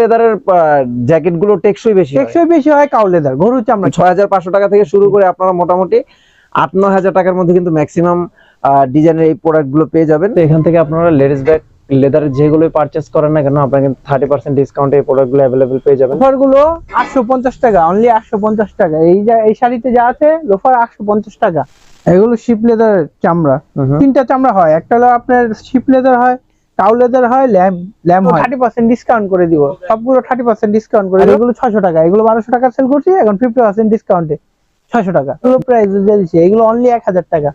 লেদারের জ্যাকেটগুলো টেকসই বেশি টেকসই বেশি হয় কাউ লেদার গরুর চামড়া। ছয় হাজার পাঁচশো টাকা থেকে শুরু করে আপনারা মোটামুটি আট নয় হাজার টাকার মধ্যে কিন্তু ম্যাক্সিমাম ডিজাইনের এই প্রোডাক্টগুলো পেয়ে যাবেন। এখান থেকে আপনারা লেডিস ব্যাগ লেদারের যেগুলো পারচেস করেন না কেন আপনারা কিন্তু থার্টি পার্সেন্ট ডিসকাউন্টে এই প্রোডাক্টগুলো অ্যাভেলেবেল পেয়ে যাবেন। লোফারগুলো আটশো পঞ্চাশ টাকা অনলি আটশো পঞ্চাশ টাকা। এই যা এই শাড়িতে যা আছে লোফার আটশো পঞ্চাশ টাকা। এগুলো শিপ লেদার চামড়া। তিনটা চামড়া হয়। একটা হলো আপনার শিপ লেদার হয় কাউ লেদার হয় ল্যাম ল্যাম হয়। থার্টি পার্সেন্ট ডিসকাউন্ট করে দিব। সবগুলো থার্টি পার্সেন্ট ডিসকাউন্ট করে এগুলো ছয়শো টাকা এগুলো বারোশো টাকা সেল করছি এখন ফিফটি পার্সেন্ট ডিসকাউন্টে ছয়শো টাকা। এগুলো প্রাইস দিয়ে দিচ্ছি এগুলো অনলি এক হাজার টাকা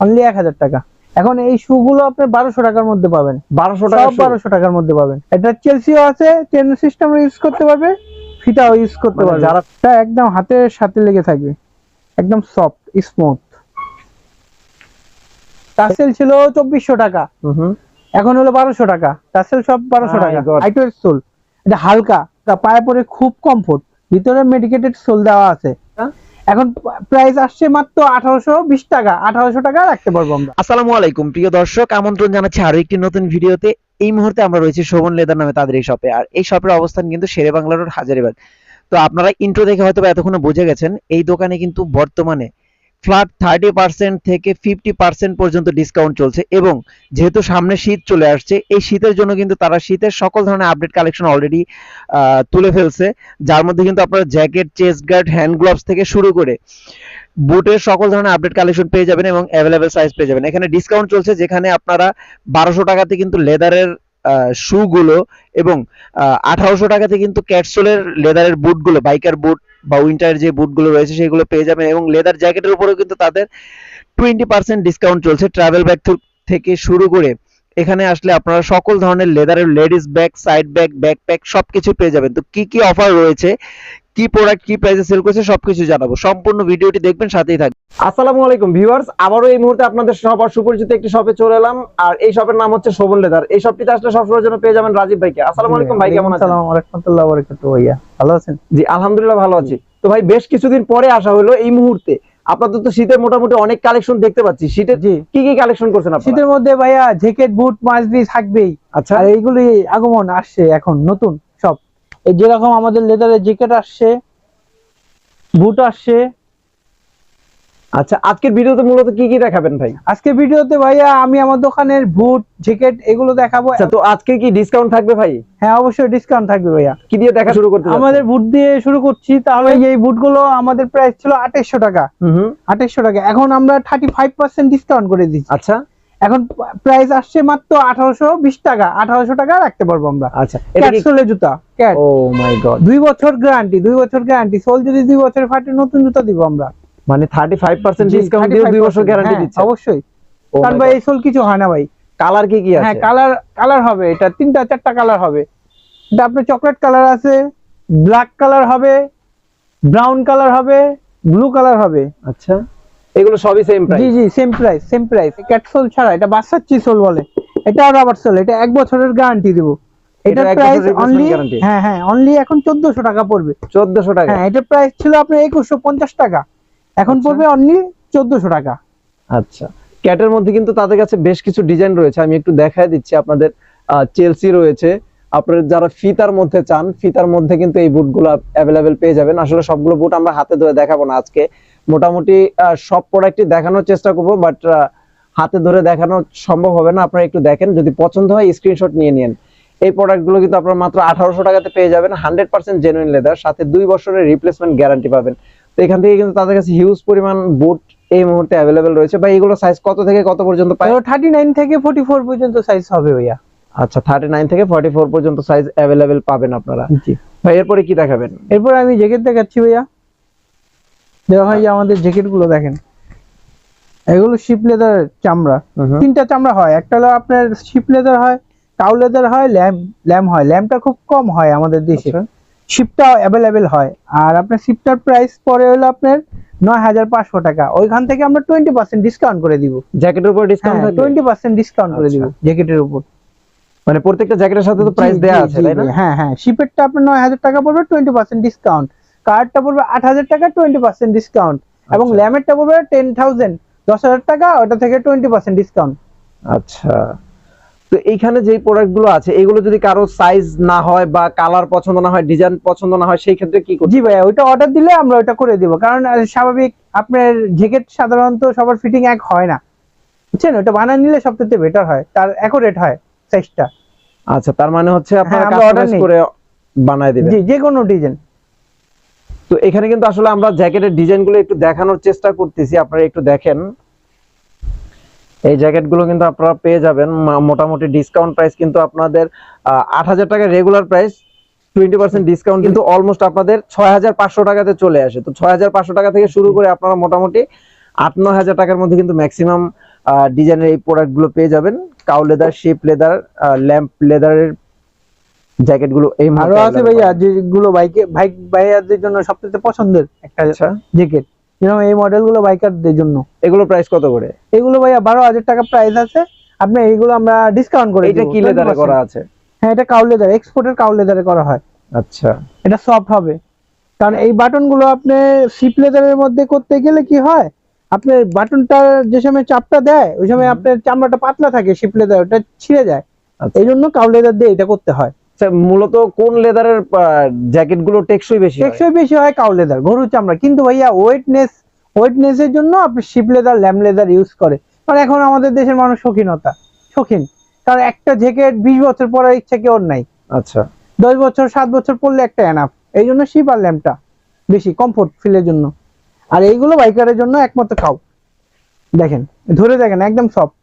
অনলি এক হাজার টাকা। এখন এই শু গুলো আপনার বারোশো টাকার মধ্যে পাবেন। বারোশো টাকা সব বারোশো টাকার মধ্যে পাবেন। এটা চেলসিও আছে চেন সিস্টেম ইউজ করতে পারবে ফিটাও ইউজ করতে মানে পারবে। যারা- একদম হাতের সাথে লেগে থাকবে একদম সফট স্মুথ টাসেল ছিল চব্বিশশো টাকা। হুম। এখন হলো বারোশো টাকা। টাসেল সব বারোশো টাকা. সোল এটা হালকা পায়ে পরে খুব কমফোর্ট ভিতরে মেডিকেটেড সোল দেওয়া আছে। এখন প্রাইস আসছে মাত্র আঠারোশো বিশ টাকা। আঠারোশো টাকা রাখতে পারব আমরা। আসসালামু আলাইকুম প্রিয় দর্শক। আমন্ত্রণ জানাচ্ছি আরও একটি নতুন ভিডিওতে। এই মুহূর্তে আমরা রয়েছি শোভন লেদার নামে তাদের এই শপে আর এই শপের অবস্থান কিন্তু শেরে বাংলা রোড হাজারিবাগ। তো আপনারা ইন্ট্রো দেখে হয়তো বা এতক্ষণে বুঝে গেছেন এই দোকানে কিন্তু বর্তমানে ফ্ল্যাট থার্টি পার্সেন্ট থেকে ফিফটি পার্সেন্ট পর্যন্ত ডিসকাউন্ট চলছে এবং যেহেতু সামনে শীত চলে আসছে, এই শীতের জন্য কিন্তু তারা শীতের সকল ধরনের আপডেট কালেকশন অলরেডি তুলে ফেলছে। যার মধ্যে কিন্তু আপনারা jacket chest guard hand gloves থেকে শুরু করে বুটের সকল ধরনের আপডেট কালেকশন পেয়ে যাবেন এবং অ্যাভেলেবেল সাইজ পেয়ে যাবেন। এখানে ডিসকাউন্ট চলছে যেখানে আপনারা বারোশো টাকাতে কিন্তু লেদারের শু গুলো এবং আঠারোশো টাকাতে কিন্তু ক্যাটসোলের লেদারের বুটগুলো বাইকার বুট বা উইন্টারের যে বুটগুলো রয়েছে সেগুলো পেয়ে যাবেন এবং লেদার জ্যাকেটের উপরেও কিন্তু তাদের টোয়েন্টি পার্সেন্ট ডিসকাউন্ট চলছে ট্রাভেল ব্যাগ থেকে শুরু করে। এখানে আসলে আপনারা সকল ধরনের লেদারের ladies bag side bag backpack সবকিছু পেয়ে যাবেন। তো কি কি অফার রয়েছে? কি প্রোডাক্ট কি প্রাইসে সেল করছে সবকিছু জানাব। সম্পূর্ণ ভিডিওটি দেখবেন সাথেই থাকবেন। আসসালামু আলাইকুম ভিউয়ার্স আবারও এই মুহূর্তে আপনাদের সবার সুপরিচিত একটি শপে চলে এলাম। আর এই শপের নাম হচ্ছে শোভন লেদার। এই শপটিতে আসলে সবসময়ের জন্য পেয়ে যাবেন রাজীব ভাইকে। আসসালামু আলাইকুম ভাই কেমন আছেন? আসসালামু আলাইকুম রাহমাতুল্লাহি ওয়া বারাকাতুহু ভাইয়া। ভালো আছেন? জি আলহামদুলিল্লাহ ভালো আছি। তো ভাই বেশ কিছুদিন পরে আসা হলো এই মুহূর্তে। আপনাদের তো শীতের মোটামুটি অনেক কালেকশন দেখতে পাচ্ছি। শীতের জি। কি কি কালেকশন করছেন আপনারা? শীতের মধ্যে ভাইয়া জ্যাকেট বুট মাসবি থাকবেই। আচ্ছা। আর এইগুলি আগমন আসছে এখন নতুন। যেরকম আমাদের লেদারের জ্যাকেট আসছে বুট আসছে। আচ্ছা আজকের ভিডিওতে মূলত কি কি দেখাবেন ভাই? আজকে ভিডিওতে ভাইয়া আমি আমার দোকানের বুট জ্যাকেট এগুলো দেখাবো। আচ্ছা তো আজকে কি ডিসকাউন্ট থাকবে ভাই? হ্যাঁ অবশ্যই ডিসকাউন্ট থাকবে ভাইয়া। কি দিয়ে দেখা শুরু করতে আমাদের বুট দিয়ে শুরু করছি তাহলে এই বুটগুলো আমাদের প্রাইস ছিল আঠাইশশো টাকা। হুম হুম। আঠাইশশো টাকা। এখন আমরা থার্টি ফাইভ পার্সেন্ট ডিসকাউন্ট করে দিচ্ছি। আচ্ছা। এখন প্রাইস আসছে মাত্র আঠারোশো বিশ টাকা আঠারোশো টাকা রাখতে পারব আমরা। আচ্ছা ক্যাটসোলে জুতা ক্যাট ও মাই গড দুই বছর গ্যারান্টি দুই বছর গ্যারান্টি সোল যদি দুই বছর ফাটে নতুন জুতা দিব আমরা। মানে 35% জি, ডিসকাউন্ট দিয়ে 2 বছর গ্যারান্টি হ্যাঁ, দিচ্ছে। অবশ্যই। কারণ ভাই এই সোল কিছু হয় না ভাই। কালার কি কি আছে? হ্যাঁ কালার কালার হবে এটা তিনটা চারটা কালার হবে। এটা আপনার চকলেট কালার আছে ব্ল্যাক কালার হবে ব্রাউন কালার হবে ব্লু কালার হবে। আচ্ছা। এগুলো সবই সেম প্রাইস জি জি same price same price cat sole ছাড়া এটা বাচ্চার চিসোল বলে। এটা রাবার সোল এটা এক বছরের গ্যারান্টি দেব। এটা এটার প্রাইস অনলি হ্যাঁ হ্যাঁ অনলি এখন চোদ্দশো টাকা পড়বে। 1400 টাকা। হ্যাঁ এটার প্রাইস ছিল আপনার একুশশো পঞ্চাশ টাকা। এখন আচ্ছা। পড়বে অনলি চোদ্দশো টাকা। আচ্ছা। ক্যাটের মধ্যে কিন্তু তাদের কাছে বেশ কিছু ডিজাইন রয়েছে। আমি একটু দেখায় দিচ্ছি আপনাদের চেলসি রয়েছে। আপনারা যারা ফিতার মধ্যে চান ফিতার মধ্যে কিন্তু এই বুটগুলো অ্যাভেলেবেল পেয়ে যাবেন। আসলে সবগুলো বুট আমরা হাতে ধরে দেখাবো না আজকে। মোটামুটি সব প্রোডাক্টই দেখানোর চেষ্টা করব বাট হাতে ধরে দেখানো সম্ভব হবে না আপনারা একটু দেখেন। যদি পছন্দ হয় স্ক্রিনশট নিয়ে নিন। এই প্রোডাক্টগুলো কিন্তু আপনারা মাত্র আঠারোশো টাকাতে পেয়ে যাবেন হান্ড্রেড পার্সেন্ট জেনুইন লেদার সাথে দুই বছরের রিপ্লেসমেন্ট গ্যারান্টি পাবেন। তো এখান থেকে কিন্তু তাদের কাছে হিউজ পরিমাণ বুট এই মুহূর্তে অ্যাভেলেবেল রয়েছে। বা এগুলো সাইজ কত থেকে কত পর্যন্ত পায়? থার্টি নাইন থেকে ফোর্টি ফোর পর্যন্ত সাইজ হবে ভাইয়া। আচ্ছা থার্টি নাইন থেকে ফর্টি ফোর পর্যন্ত সাইজ অ্যাভেলেবেল পাবেন আপনারা। জি। ভাই এরপরে কি দেখাবেন? এরপর আমি জ্যাকেট দেখাচ্ছি ভাইয়া। দেখো ভাই আমাদের জ্যাকেটগুলো দেখেন। এগুলো শিপ লেদার চামড়া। তিনটা চামড়া হয়। একটা হলো আপনার শিপ লেদার হয় কাউ লেদার হয় ল্যাম ল্যাম হয়। ল্যামটা খুব কম হয় আমাদের দেশে। আচ্ছা। শিপটা অ্যাভেলেবেল হয়। আর আপনার শিপটার প্রাইস পরে হলো আপনার নয় হাজার পাঁচশো টাকা। ওইখান থেকে আমরা টোয়েন্টি পার্সেন্ট ডিসকাউন্ট করে দিব। জ্যাকেটের উপর ডিসকাউন্ট টোয়েন্টি পার্সেন্ট ডিসকাউন্ট করে দিব আচ্ছা। জ্যাকেটের উপর। মানে প্রত্যেকটা জ্যাকেটের সাথে তো প্রাইস জি, আছে তাই না? হ্যাঁ হ্যাঁ। শিপেরটা আপনার নয় হাজার টাকা পড়বে টোয়েন্টি পার্সেন্ট ডিসকাউন্ট কার্ডটা পড়বে আট হাজার টাকা টোয়েন্টি পার্সেন্ট ডিসকাউন্ট এবং। ল্যামেরটা পড়বে টেন থাউজেন্ড দশ হাজার টাকা ওটা থেকে টোয়েন্টি পার্সেন্ট ডিসকাউন্ট আচ্ছা। তো এইখানে যে প্রোডাক্টগুলো আছে এগুলো যদি কারও সাইজ না হয় বা কালার পছন্দ না হয় ডিজাইন পছন্দ না হয় সেই ক্ষেত্রে কি করতে জি ভাইয়া ওইটা অর্ডার দিলে আমরা ওইটা করে দিব। কারণ স্বাভাবিক আপনার জ্যাকেট সাধারণত সবার ফিটিং এক হয় না। বুঝছেন? ওটা বানায় নিলে সবথেকে বেটার হয়। তার অ্যাকুরেট হয় সাইজটা আচ্ছা তার মানে হচ্ছে আপনারা হ্যাঁ, কাস্টমাইজ করে বানায় দিবেন। জি যে কোনো ডিজাইন তো এখানে কিন্তু আসলে আমরা জ্যাকেটের ডিজাইনগুলো একটু দেখানোর চেষ্টা করতেছি, আপনারা একটু দেখেন। এই জ্যাকেটগুলো কিন্তু আপনারা পেয়ে যাবেন মোটামুটি ডিসকাউন্ট প্রাইস কিন্তু আপনাদের আট হাজার টাকা regular price twenty percent discount কিন্তু অলমোস্ট আপনাদের ছয় হাজার পাঁচশো টাকাতে চলে আসে। তো ছয় হাজার পাঁচশো টাকা থেকে শুরু করে আপনারা মোটামুটি আট, নয় হাজার টাকার মধ্যে কিন্তু ম্যাক্সিমাম ডিজাইনের এই প্রোডাক্টগুলো পেয়ে যাবেন। Cow leather sheep leather lamb লেদারের জ্যাকেটগুলো এই আরও আছে ভাইয়া যেগুলো বাইকে বাইক বাইকারদের জন্য সবথেকে পছন্দের একটা আচ্ছা। জ্যাকেট। যেরকম এই মডেলগুলো বাইকারদের জন্য। এগুলো প্রাইস কত করে? এগুলো ভাইয়া বারো হাজার টাকা প্রাইস আছে। আপনি এইগুলো আমরা ডিসকাউন্ট করে এটা কি লেদারে করা আছে? হ্যাঁ এটা কাউ লেদার এক্সপোর্টের কাউ লেদারে করা হয়। আচ্ছা। এটা সফট হবে। কারণ এই বাটনগুলো আপনি সিপ লেদারের মধ্যে করতে গেলে কি হয়? আপনার বাটনটা যে সময় চাপটা দেয় ওই সময় আপনার চামড়াটা পাতলা থাকে শিপ লেদার ওটা ছিঁড়ে যায়। এই জন্য কাউ লেদার দিয়ে এটা করতে হয়। মূলত কোন লেদারের জ্যাকেটগুলো টেকসই বেশি টেকসই বেশি হয় কাউ লেদার গরু চামড়া। কিন্তু ভাইয়া ওয়েটনেস ওয়েটনেস এর জন্য আপনি sheep leather lamb leather use করে। কারণ এখন আমাদের দেশের মানুষ শৌখিনতা শৌখিন। কারণ একটা জ্যাকেট বিশ বছর পরার ইচ্ছা কেউ নাই? আচ্ছা। দশ বছর সাত বছর পরলে একটা এনাফ এই জন্য শিপ আর ল্যাম্পটা বেশি কমফোর্ট ফিলের জন্য। আর এইগুলো বাইকারের জন্য একমাত্র কাউ দেখেন ধরে দেখেন একদম সফট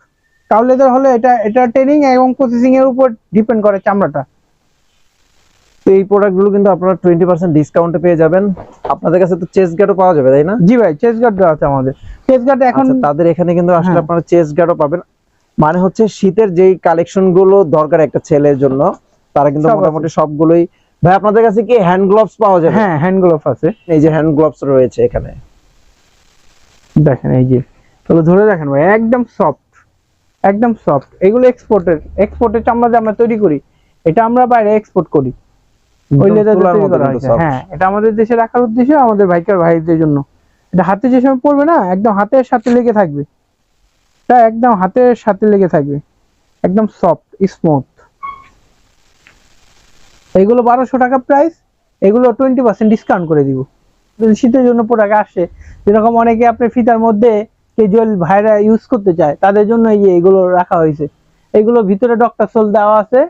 কাউ লেদার হলে এটা এটা ট্রেনিং এবং প্রসেসিং এর উপর ডিপেন্ড করে চামড়াটা। তো এই প্রোডাক্টগুলো কিন্তু আপনারা টোয়েন্টি পার্সেন্ট ডিসকাউন্টে পেয়ে যাবেন। আপনাদের কাছে তো চেস্ট গার্ডও পাওয়া যাবে তাই না? জি ভাই চেস গার্ড আছে আমাদের। চেস গার্ড এখন আচ্ছা, তাদের এখানে কিন্তু আসলে হ্যাঁ। আপনারা চেস্ট গার্ডও পাবেন। মানে হচ্ছে শীতের যেই কালেকশনগুলো দরকার একটা ছেলের জন্য তারা কিন্তু। মোটামুটি সবগুলোই ভাই আপনাদের কাছে কি হ্যান্ড গ্লোভস পাওয়া যাবে? হ্যাঁ হ্যান্ড গ্লোভস আছে। এই যে হ্যান্ড গ্লোভস রয়েছে এখানে। দেখেন এই যে। তাহলে ধরে দেখেন ভাই একদম সফট একদম সফট এগুলো এক্সপোর্টের এক্সপোর্টের চামড়া যে আমরা তৈরি করি এটা আমরা বাইরে এক্সপোর্ট করি। ওই লেদার তৈরি করা হয়েছে। হ্যাঁ এটা আমাদের দেশে রাখার উদ্দেশ্যে আমাদের বাইকার ভাইদের জন্য। এটা হাতে যে সময় পড়বে না একদম হাতের সাথে লেগে থাকবে। এটা একদম হাতের সাথে লেগে থাকবে। একদম সফট স্মুথ এগুলো বারোশো টাকা প্রাইস এগুলো টোয়েন্টি পার্সেন্ট ডিসকাউন্ট করে দিব। শীতের জন্য প্রোডাক্ট আসে যেরকম অনেকে আপনার ফিতার মধ্যে কেজুয়াল ভাইরা ইউজ করতে চায় তাদের জন্য এই এগুলো রাখা হয়েছে। এগুলো ভিতরে ডক্টর সোল দেওয়া আছে।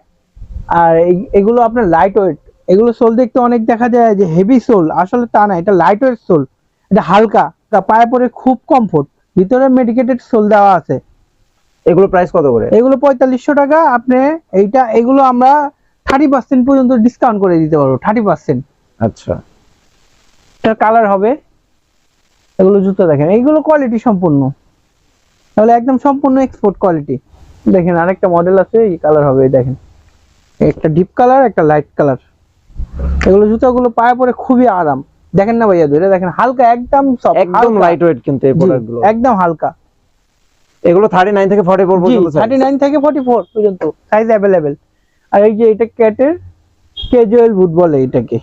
আর এই- এগুলো আপনার লাইট ওয়েট এগুলো সোল দেখতে অনেক দেখা যায় যে হেভি সোল আসলে তা না এটা লাইট ওয়েট সোল। এটা হালকা এটা পায়ে পরে খুব কমফোর্ট ভিতরে মেডিকেটেড সোল দেওয়া আছে। এগুলো প্রাইস কত করে? এগুলো পঁয়তাল্লিশশো টাকা আপনি এইটা এগুলো আমরা থার্টি পার্সেন্ট পর্যন্ত ডিসকাউন্ট করে দিতে পারব থার্টি পার্সেন্ট আচ্ছা। এটার কালার হবে এগুলো জুতো দেখেন এইগুলো কোয়ালিটি সম্পূর্ণ। তাহলে একদম সম্পূর্ণ এক্সপোর্ট কোয়ালিটি দেখেন আরেকটা মডেল আছে এই কালার হবে এই দেখেন। একটা ডিপ কালার একটা লাইট কালার এগুলো জুতোগুলো পায়ে পরে খুবই আরাম। দেখেন না ভাইয়া ধরে দেখেন হালকা একদম soft, একদম। লাইট ওয়েট কিন্তু এই জি, প্রোডাক্টগুলো একদম হালকা। এগুলো থার্টি নাইন থেকে ফর্টি ফোর জি পর্যন্ত থার্টি নাইন থেকে ফর্টি ফোর পর্যন্ত সাইজ অ্যাভেলেবেল আর এই যে এটা ক্যাটের ক্যাজুয়াল বুট বলে এটাকে।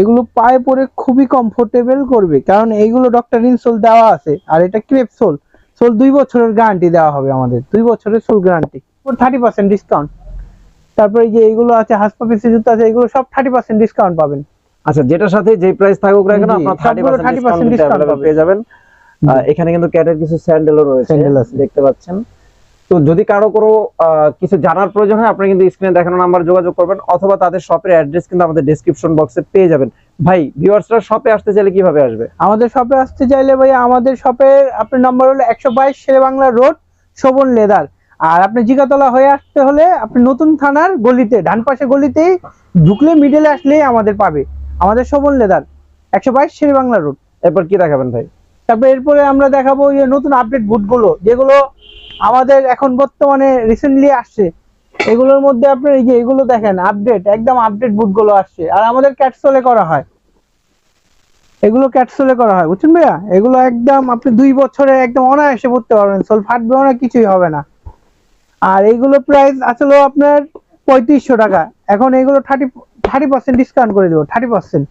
এগুলো পায়ে পরে খুবই কমফোর্টেবল করবে। কারণ এইগুলো ডক্টর ইনসোল দেওয়া আছে আর এটা ক্রেপ সোল সোল দুই বছরের গ্যারান্টি দেওয়া হবে আমাদের। দুই বছরের sole guarantee thirty percent discount তারপরে যে এগুলো আছে হাসপা পিসি জুতো আছে এগুলো সব থার্টি পার্সেন্ট ডিসকাউন্ট পাবেন। আচ্ছা যেটার সাথে যে প্রাইস থাকুক না কেন আপনার থার্টি পার্সেন্ট 30% ডিসকাউন্ট পেয়ে যাবেন। এখানে কিন্তু ক্যাটের কিছু স্যান্ডেলও রয়েছে। দেখতে পাচ্ছেন। তো যদি কারও কোনো কিছু জানার প্রয়োজন হয় আপনি কিন্তু স্ক্রিনে দেখানো নাম্বার যোগাযোগ করবেন অথবা তাদের শপের অ্যাড্রেস কিন্তু আমাদের ডেসক্রিপশন বক্সে পেয়ে যাবেন। ভাই ভিউয়ার্সরা শপে আসতে চাইলে কীভাবে আসবে? আমাদের শপে আসতে চাইলে ভাই আমাদের শপের আপনার নাম্বার হলো একশো বাইশ শেরে বাংলা রোড শোভন লেদার আর আপনি জিগাতলা হয়ে আসতে হলে আপনি নতুন থানার গলিতে, ডান পাশে গলিতেই ঢুকলে মিডলে আসলেই আমাদের পাবে। আমাদের শোভন লেদার, একশো বাইশ শেরে বাংলা রোড। এরপর কি দেখাবেন ভাই? তারপরে এরপরে আমরা দেখাবো যে নতুন আপডেট বুটগুলো যেগুলো আমাদের এখন বর্তমানে রিসেন্টলি আসছে। এগুলোর মধ্যে আপনার এই যে এগুলো দেখেন আপডেট একদম আপডেট বুটগুলো আসছে। আর আমাদের ক্যাটসোলে করা হয়। এগুলো ক্যাটসোলে করা হয়, বুঝছেন ভাইয়া? এগুলো একদম আপনি দুই বছরে একদম অনায়াসে পড়তে পারবেন। সোল ফাটবেও না কিছুই হবে না। আর এইগুলো প্রাইস আসলে আপনার পঁয়ত্রিশশো টাকা। এখন এইগুলো থার্টি থার্টি পার্সেন্ট ডিসকাউন্ট করে দেবো thirty percent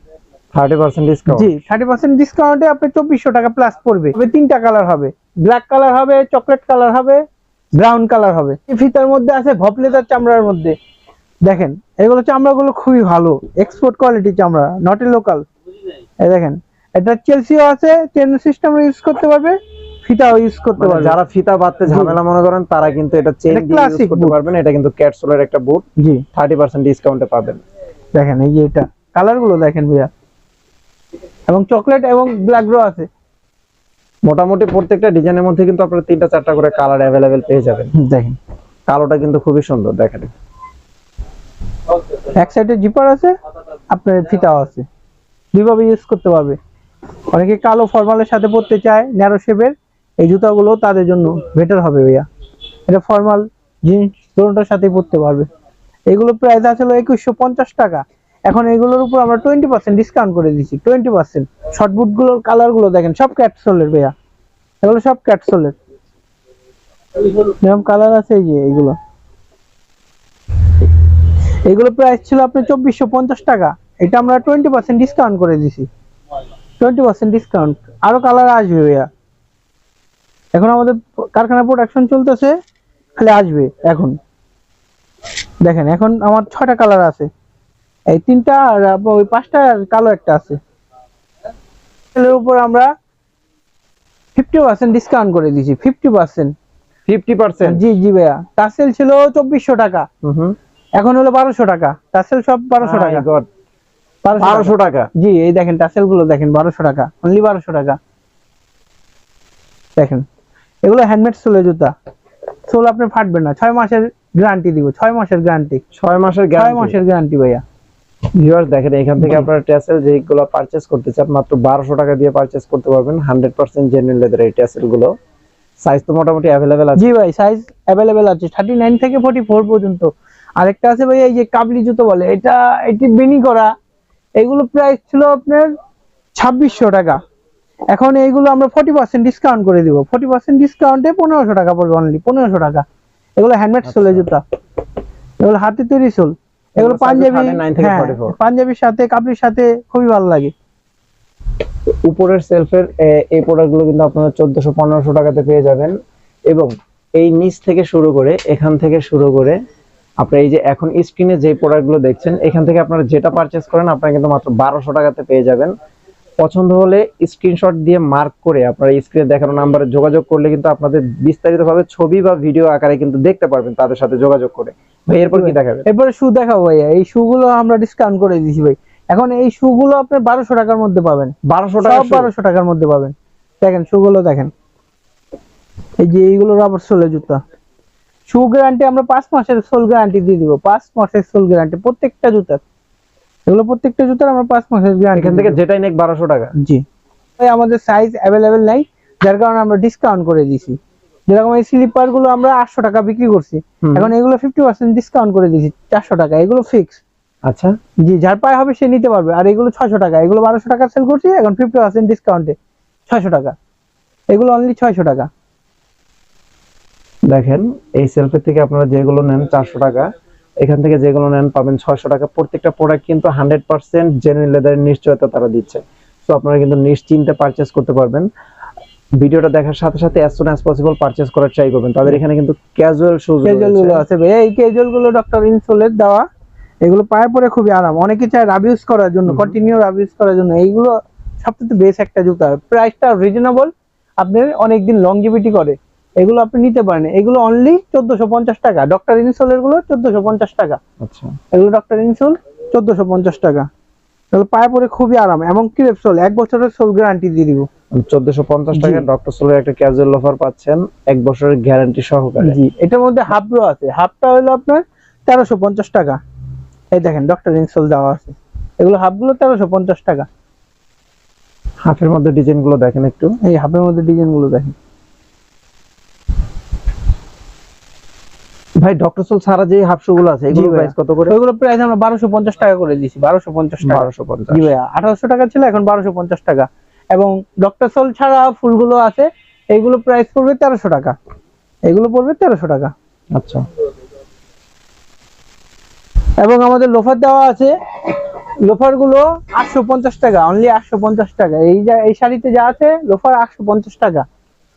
thirty percent discount জি থার্টি পার্সেন্ট ডিসকাউন্টে আপনার চব্বিশশো টাকা প্লাস পড়বে। তবে তিনটা কালার হবে। ব্ল্যাক কালার হবে চকলেট কালার হবে ব্রাউন কালার হবে। এই ফিতার মধ্যে আছে ভপ লেদার চামড়ার মধ্যে। দেখেন এগুলো চামড়াগুলো খুবই ভালো। এক্সপোর্ট কোয়ালিটি চামড়া নট এ লোকাল এই দেখেন এটা চেলসিও আছে চেন সিস্টেম ইউজ করতে পারবে। ফিতাও ইউজ করতে মানে পারবে যারা ফিতা বাঁধতে ঝামেলা মনে করেন তারা কিন্তু এটা চেন এটা দিয়ে ইউজ করতে পারবেন। এটা কিন্তু ক্যাটসোলের একটা বুট জি। থার্টি পার্সেন্ট ডিসকাউন্টে পাবেন। দেখেন এই যে এটা। কালারগুলো দেখেন ভাইয়া। এবং চকলেট এবং ব্ল্যাক রো আছে। মোটামুটি প্রত্যেকটা ডিজাইনের মধ্যে কিন্তু আপনারা তিনটা চারটা করে কালার অ্যাভেলেবেল পেয়ে যাবেন। দেখেন। কালোটা কিন্তু খুবই সুন্দর দেখেন। এক সাইডে জিপার আছে আপনার ফিতাও আছে। দুইভাবে ইউজ করতে পারবে। অনেকে কালো ফর্মালের সাথে পড়তে চায় ন্যারো শেপের এই জুতাগুলো তাদের জন্য বেটার হবে ভাইয়া। এটা ফর্মাল জিন্স দুটোটার সাথে পরতে পারবে। এগুলো প্রাইস আসলে একুশশো পঞ্চাশ টাকা। এখন এগুলোর উপর আমরা টোয়েন্টি পার্সেন্ট ডিসকাউন্ট করে দিচ্ছি টোয়েন্টি পার্সেন্ট শর্ট বুটগুলোর কালারগুলো দেখেন, সব ক্যাটসোলের ভাইয়া। এগুলো সব ক্যাটসোলের যেরকম কালার আছে এই যে এগুলো। এগুলো প্রাইস ছিল আপনার চব্বিশশো পঞ্চাশ টাকা। এটা আমরা টোয়েন্টি পার্সেন্ট ডিসকাউন্ট করে দিছি। টোয়েন্টি পার্সেন্ট ডিসকাউন্ট আরও কালার আসবে ভাইয়া। এখন আমাদের কারখানা প্রোডাকশন চলতেছে খালি আসবে এখন। দেখেন এখন আমার ছটা কালার আছে। এই তিনটা আর ওই পাঁচটা আর কালো একটা আছে। এর উপর আমরা ফিফটি পার্সেন্ট ডিসকাউন্ট করে দিয়েছি ফিফটি পার্সেন্ট ফিফটি পার্সেন্ট জি জি ভাইয়া। টাসেল ছিল চব্বিশশো টাকা। হুম এখন হলো বারোশো টাকা। টাসেল সব বারোশো টাকা। বারোশো টাকা। জি এই দেখেন টাসেলগুলো দেখেন বারোশো টাকা। অনলি বারোশো টাকা। দেখেন। এগুলো হ্যান্ডমেড সোলে জুতা। সোল আপনি ফাটবে না। ছয় মাসের গ্যারান্টি দিব। ছয় মাসের গ্যারান্টি ছয় মাসের ছয় মাসের গ্যারান্টি ভাইয়া। ভিউয়ার্স দেখেন এখান থেকে। আপনারা ট্যাসেল যেগুলো পারচেজ করতে চান মাত্র বারোশো টাকা দিয়ে পারচেজ করতে পারবেন। হান্ড্রেড পার্সেন্ট জেনুইন লেদার এই ট্যাসেলগুলো সাইজ তো মোটামুটি অ্যাভেলেবেল আছে। জি ভাই সাইজ অ্যাভেলেবেল আছে। থার্টি নাইন থেকে ফোর্টি ফোর পর্যন্ত। আরেকটা আছে ভাই এই যে কাবলি জুতো বলে। এটা এটি বেনি করা। এগুলো প্রাইস ছিল আপনার ছাব্বিশশো টাকা। এখন এইগুলো আমরা ফোর্টি পার্সেন্ট ডিসকাউন্ট করে দিব। ফোর্টি পার্সেন্ট ডিসকাউন্টে পনেরোশো টাকা পড়বে অনলি পনেরোশো টাকা। এগুলো হ্যান্ডমেড সোলে জুতা। এগুলো হাতে তৈরি সোল এগুলো পাঞ্জাবি হ্যাঁ পাঞ্জাবির সাথে কাবলির সাথে খুবই ভালো লাগে। উপরের সেলফের এই প্রোডাক্টগুলো কিন্তু আপনারা চোদ্দশো পনেরোশো টাকাতে পেয়ে যাবেন। এবং এই নিচ থেকে শুরু করে এখান থেকে শুরু করে আপনার এই যে এখন স্ক্রিনে যে প্রোডাক্টগুলো দেখছেন এখান থেকে আপনারা যেটা পারচেস করেন আপনারা কিন্তু মাত্র বারোশো টাকাতে পেয়ে যাবেন। পছন্দ হলে স্ক্রিনশট দিয়ে মার্ক করে আপনারা স্ক্রিনে দেখানো নাম্বারে যোগাযোগ করলে কিন্তু আপনাদের বিস্তারিতভাবে ছবি বা ভিডিও আকারে কিন্তু দেখতে পারবেন তাদের সাথে যোগাযোগ করে। ভাই এরপর কি দেখাবেন? এরপরে শু দেখাবো ভাইয়া। এই শু গুলো আমরা ডিসকাউন্ট করে দিছি ভাই। এখন এই শু গুলো আপনি বারোশো টাকার মধ্যে পাবেন। বারোশো টাকা সব বারোশো টাকার মধ্যে পাবেন। দেখেন শু গুলো দেখেন। এই যে এইগুলো রাবার সোলে জুতা। শু গ্যারান্টি আমরা পাঁচ মাসের সোল গ্যারান্টি দিয়ে দিব। পাঁচ মাসের সোল গ্যারান্টি প্রত্যেকটা জুতার। এগুলো প্রত্যেকটা জুতার আমরা পাঁচ মাসের গ্যারান্টি এখান থেকে যেটাই নেক বারোশো টাকা। জি। আমাদের সাইজ অ্যাভেলেবেল নাই যার কারণে আমরা ডিসকাউন্ট করে দিছি যেরকম এই স্লিপারগুলো আমরা আটশো টাকা বিক্রি করছি এখন এগুলো ফিফটি পার্সেন্ট ডিসকাউন্ট করে দিয়েছি চারশো টাকা এগুলো ফিক্স আচ্ছা। জি যার পায়ে হবে সে নিতে পারবে আর এগুলো ছয়শো টাকা এগুলো বারোশো টাকা সেল করছি এখন ফিফটি পার্সেন্ট ডিসকাউন্টে ছয়শো টাকা। এগুলো অনলি ছয়শো টাকা। দেখেন এই সেলফের থেকে আপনারা যেগুলো নেন চারশো টাকা এখান থেকে যেগুলো নেন পাবেন ছয়শো টাকা। প্রত্যেকটা প্রোডাক্ট কিন্তু হান্ড্রেড পার্সেন্ট জেনুইন লেদারের নিশ্চয়তা তারা দিচ্ছে। তো আপনারা কিন্তু নিশ্চিন্তে পারচেস করতে পারবেন। ভিডিওটা দেখার সাথে সাথে as soon as possible purchase করার ট্রাই করবেন। তাদের এখানে কিন্তু ক্যাজুয়াল শুজ কেজুয়ালগুলো আছে ভাই। এই কেজুয়ালগুলো ডক্টর ইনসোলের দেওয়া এগুলো পায়ে পরে খুবই আরাম। অনেকে চায় রাব ইউজ করার জন্য কন্টিনিউ রাব ইউজ করার জন্য। এইগুলো সবথেকে বেস্ট একটা জুতা। প্রাইসটা রিজনেবল আপনার অনেকদিন লংজিভিটি করে। এগুলো আপনি নিতে পারেন। এগুলো অনলি চোদ্দশো পঞ্চাশ টাকা। ডক্টর ইনসোলেরগুলো চোদ্দশো পঞ্চাশ টাকা। আচ্ছা। এগুলো ডক্টর ইনসোল চোদ্দশো পঞ্চাশ টাকা। এগুলো পায়ে পরে খুবই আরাম। এবং ক্রেপ সোল এক বছরের সোল গ্যারান্টি দিয়ে দিব। চোদ্দশো পঞ্চাশ টাকা ডক্টর সোলের একটা ক্যাজুয়াল অফার পাচ্ছেন। এক বছরের গ্যারান্টি সহকারে। জি। এটার মধ্যে হাফ ব্রো আছে। হাফটা হলো আপনার তেরোশো পঞ্চাশ টাকা। এই দেখেন ডক্টর ইনসোল দেওয়া আছে। এগুলো হাফগুলো তেরোশো পঞ্চাশ টাকা। হাফের মধ্যে ডিজাইনগুলো দেখেন একটু। এই হাফের মধ্যে ডিজাইনগুলো দেখেন। ভাই ডক্টর সোল ছাড়া যে হাফ শু গুলো আছে এগুলো প্রাইস কত করে? ওইগুলো প্রাইস আমরা বারোশো পঞ্চাশ টাকা করে দিয়েছি বারোশো পঞ্চাশ টাকা। বারোশো পঞ্চাশ। জি ভাইয়া আঠারোশো টাকা ছিল এখন বারোশো পঞ্চাশ টাকা। এবং ডক্টর সোল ছাড়া ফুলগুলো আছে এইগুলো প্রাইস পড়বে তেরোশো টাকা। এগুলো পড়বে তেরোশো টাকা। আচ্ছা। এবং আমাদের লোফার দেওয়া আছে লোফারগুলো আটশো পঞ্চাশ টাকা অনলি আটশো পঞ্চাশ টাকা। এই যা এই শাড়িতে যা আছে লোফার আটশো পঞ্চাশ টাকা।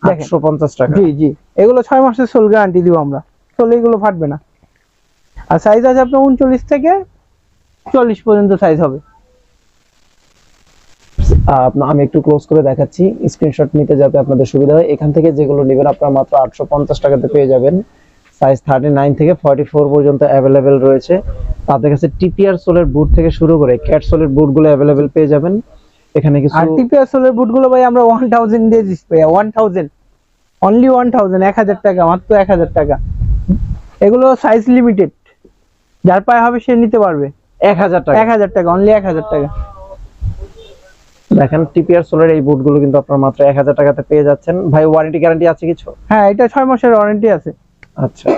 আটশো পঞ্চাশ টাকা। জি জি। এগুলো ছয় মাসের সোল গ্যারান্টি দিব আমরা। সোল এগুলো ফাটবে না। আর সাইজ আছে আপনার উনচল্লিশ থেকে চল্লিশ পর্যন্ত সাইজ হবে। আমি একটু ক্লোজ করে দেখাচ্ছি। স্ক্রিনশট নিতে যাতে আপনাদের সুবিধা হয়। এখান থেকে যেগুলো নেবেন আপনারা মাত্র আটশো পঞ্চাশ টাকাতে পেয়ে যাবেন। সাইজ থার্টি নাইন থেকে ফর্টি ফোর পর্যন্ত অ্যাভেলেবেল রয়েছে। তাদের কাছে টিপিআর সোলের বুট থেকে শুরু করে ক্যাট সোলের বুটগুলো অ্যাভেলেবেল পেয়ে যাবেন। এখানে কিছু আর টিপিআর সোলের বুটগুলো ভাই আমরা ওয়ান থাউজেন্ড দিয়ে দিচ্ছি ভাইয়া। One thousand only one thousand এক হাজার টাকা মাত্র এক হাজার টাকা। এগুলো সাইজ লিমিটেড যার পায়ে হবে সে নিতে পারবে। এক হাজার টাকা। এক হাজার টাকা অনলি এক হাজার টাকা। দেখেন টিপিআর সোলের এই বুটগুলো কিন্তু আপনারা মাত্র এক হাজার টাকাতে পেয়ে যাচ্ছেন। ভাই ওয়ারেন্টি গ্যারান্টি আছে কিছু? হ্যাঁ এটা ছয় মাসের ওয়ারেন্টি আছে। আচ্ছা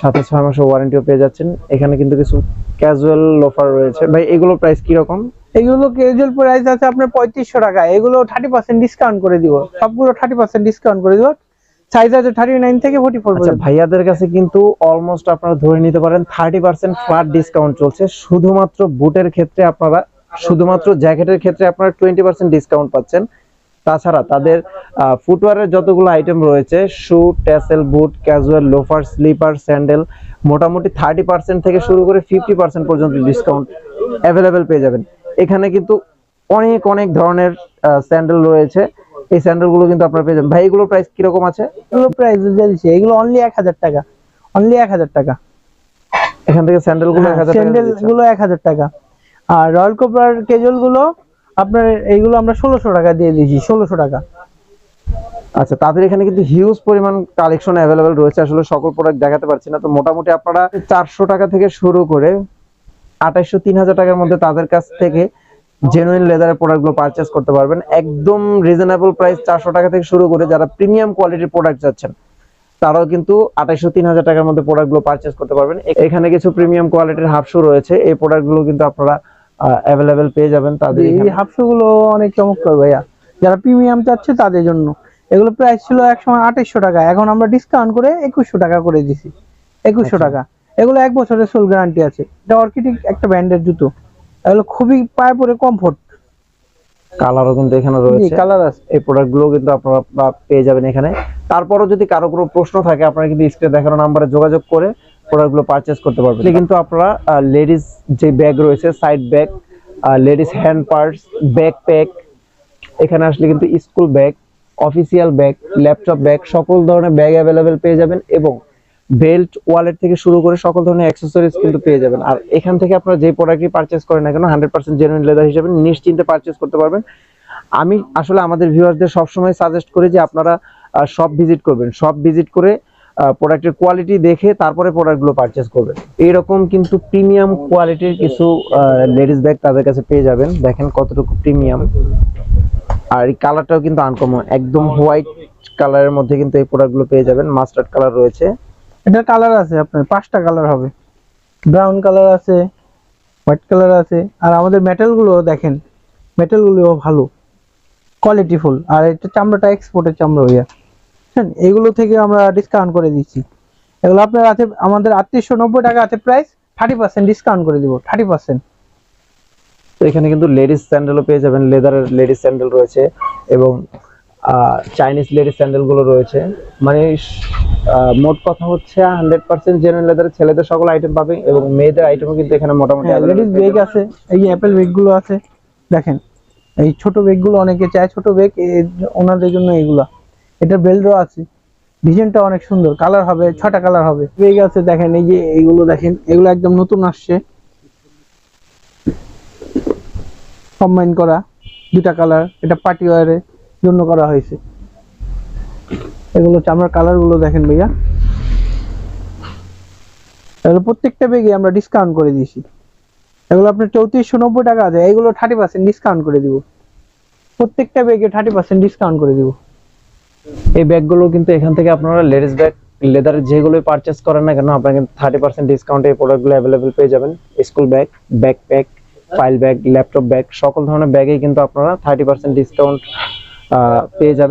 সাথে ছয় মাসের ওয়ারেন্টিও পেয়ে যাচ্ছেন। এখানে কিন্তু কিছু ক্যাজুয়াল লোফার রয়েছে। ভাই এগুলো প্রাইস কি রকম? এগুলো ক্যাজুয়াল প্রাইস আছে আপনার পঁয়ত্রিশশো টাকা। এগুলো থার্টি পার্সেন্ট ডিসকাউন্ট করে দিব। সবগুলো থার্টি পার্সেন্ট ডিসকাউন্ট করে দিব। সাইজ আছে থার্টি নাইন থেকে ফোর্টি ফোর আচ্ছা ভাইয়াদের কাছে কিন্তু অলমোস্ট আপনারা ধরে নিতে পারেন থার্টি পার্সেন্ট ফ্ল্যাট ডিসকাউন্ট চলছে। শুধুমাত্র বুটের ক্ষেত্রে আপনারা শুধুমাত্র জ্যাকেটের ক্ষেত্রে আপনারা টোয়েন্টি পার্সেন্ট ডিসকাউন্ট পাচ্ছেন। তাছাড়া তাদের ফুটওয়ারের যতগুলো আইটেম রয়েছে shoe tassel boot casual loafer slipper sandal মোটামুটি থার্টি পার্সেন্ট থেকে শুরু করে ফিফটি পার্সেন্ট পর্যন্ত ডিসকাউন্ট অ্যাভেলেবেল পেয়ে যাবেন। এখানে কিন্তু অনেক অনেক ধরনের স্যান্ডেল রয়েছে। এই স্যান্ডেলগুলো কিন্তু আপনারা পেয়ে যাবেন। ভাই এগুলোর প্রাইস কীরকম আছে? এগুলো প্রাইস দিয়ে দিচ্ছি এগুলো অনলি এক হাজার টাকা। অনলি এক হাজার টাকা। এখান থেকে স্যান্ডেলগুলো এক হাজার টাকা স্যান্ডেলগুলো এক হাজার টাকা। আর রয়্যাল কোবরার কেজলগুলো আপনার এইগুলো আমরা ষোলোশো টাকা দিয়ে দিয়েছি ষোলোশো টাকা। আচ্ছা তাদের এখানে কিন্তু হিউজ পরিমাণ কালেকশন অ্যাভেলেবেল রয়েছে। আসলে সকল প্রোডাক্ট দেখাতে পারছি না। তো মোটামুটি আপনারা চারশো টাকা থেকে শুরু করে আঠাইশো তিন হাজার টাকার মধ্যে তাদের কাছ থেকে জেনুইন লেদারের প্রোডাক্টগুলো পারচেস করতে পারবেন। একদম রিজনেবল প্রাইস চারশো টাকা থেকে শুরু করে যারা প্রিমিয়াম কোয়ালিটির প্রোডাক্ট চাচ্ছেন তারাও কিন্তু আঠাইশো তিন হাজার টাকার মধ্যে প্রোডাক্টগুলো পারচেস করতে পারবেন। এখানে কিছু প্রিমিয়াম কোয়ালিটির হাফ শু রয়েছে। এই প্রোডাক্টগুলো কিন্তু আপনারা অ্যাভেলেবেল পেয়ে যাবেন তাদের এই এখানে। হাফশো গুলো অনেক চমৎকার ভাইয়া। যারা প্রিমিয়াম চাচ্ছে তাদের জন্য। এগুলো প্রাইস ছিল এক সময় আঠাইশশো টাকা। এখন আমরা ডিসকাউন্ট করে একুশশো টাকা করে দিছি। একুশশো আচ্ছা। টাকা। এগুলো এক বছরের সোল গ্যারান্টি আছে। এটা অর্কিটিক একটা ব্র্যান্ডের জুতো। এগুলো খুবই পায়ে পরে কমফোর্ট কালারও কিন্তু এখানে রয়েছে। কালার আছে। এই প্রোডাক্টগুলো কিন্তু আপনারা পেয়ে যাবেন এখানে। তারপরও যদি কারও কোনো প্রশ্ন থাকে আপনারা কিন্তু স্ক্রিনে দেখানো নাম্বারে যোগাযোগ করে প্রোডাক্টগুলো পারচেজ করতে পারবেন। কিন্তু আপনারা লেডিস যে ব্যাগ রয়েছে side bag ladies hand purse backpack এখানে আসলে কিন্তু school bag official bag laptop bag সকল ধরনের ব্যাগ অ্যাভেলেবেল পেয়ে যাবেন এবং বেল্ট ওয়ালেট থেকে শুরু করে সকল ধরনের অ্যাক্সেসরিজ কিন্তু পেয়ে যাবেন। আর এখান থেকে আপনারা যে প্রোডাক্টই পারচেস করেন না কেন হান্ড্রেড পার্সেন্ট জেনুইন লেদার হিসেবে নিশ্চিন্তে পারচেস করতে পারবেন। আমি আসলে আমাদের ভিউয়ারদের সবসময় সাজেস্ট করি যে আপনারা সব ভিজিট করবেন। সব ভিজিট করে প্রোডাক্টের কোয়ালিটি দেখে তারপরে প্রোডাক্টগুলো পারচেস করবেন। এইরকম কিন্তু প্রিমিয়াম কোয়ালিটির কিছু লেডিস ব্যাগ তাদের কাছে পেয়ে যাবেন। দেখেন কতটুকু প্রিমিয়াম আর এই কালারটাও কিন্তু আনকমন একদম হোয়াইট কালারের মধ্যে কিন্তু এই প্রোডাক্টগুলো পেয়ে যাবেন। মাস্টার্ড কালার রয়েছে। এটা কালার আছে আপনার, পাঁচটা কালার হবে। ব্রাউন কালার আছে হোয়াইট কালার আছে, আর আমাদের মেটালগুলো দেখেন মেটালগুলো ভালো কোয়ালিটিফুল আর এটা চামড়াটা এক্সপোর্টের চামড়া হইয়া হ্যাঁ এগুলো থেকে আমরা ডিসকাউন্ট করে দিচ্ছি। এগুলো আপনার আছে, আমাদের আটত্রিশশো নব্বই টাকা আছে প্রাইস থার্টি পার্সেন্ট ডিসকাউন্ট করে দিব থার্টি পার্সেন্ট তো এখানে কিন্তু লেডিস স্যান্ডেলও পেয়ে যাবেন লেদারের লেডিস স্যান্ডেল রয়েছে এবং চাইনিজ লেডিস স্যান্ডেলগুলো রয়েছে। মানে মোট কথা হচ্ছে হান্ড্রেড পার্সেন্ট জেনুইন লেদারের ছেলেদের সকল আইটেম পাবে এবং মেয়েদের আইটেমও কিন্তু এখানে মোটামুটি লেডিস available ব্যাগ আছে এই অ্যাপেল ব্যাগগুলো আছে দেখেন এই ছোট ব্যাগগুলো অনেকে চায় ছোট ব্যাগ ওনাদের জন্য এগুলা। এটা বেল্টও আছে ডিজাইনটা অনেক সুন্দর কালার হবে ছটা কালার হবে। ব্যাগ আছে দেখেন এই যে এইগুলো দেখেন এগুলো একদম নতুন আসছে। কম্বাইন করা দুটা কালার এটা পার্টি ওয়ারের জন্য করা হয়েছে। এগুলো চামড়ার কালারগুলো দেখেন ভাইয়া। এগুলো প্রত্যেকটা ব্যাগে আমরা ডিসকাউন্ট করে দিয়েছি। এগুলো আপনার চৌত্রিশশো নব্বই টাকা আছে এগুলো থার্টি পার্সেন্ট ডিসকাউন্ট করে দিব। প্রত্যেকটা ব্যাগে থার্টি পার্সেন্ট ডিসকাউন্ট করে দিব। এই ব্যাগগুলো কিন্তু এখান থেকে আপনারা লেডিস ব্যাগ লেদার যেগুলো পারচেস করেন না কেন, আপনারা কিন্তু থার্টি পার্সেন্ট ডিসকাউন্টে এই প্রোডাক্টগুলো অ্যাভেলেবেল পেয়ে যাবেন। School bag backpack file bag laptop bag সকল ধরনের ব্যাগেই কিন্তু আপনারা থার্টি পার্সেন্ট ডিসকাউন্ট পেয়ে যাবেন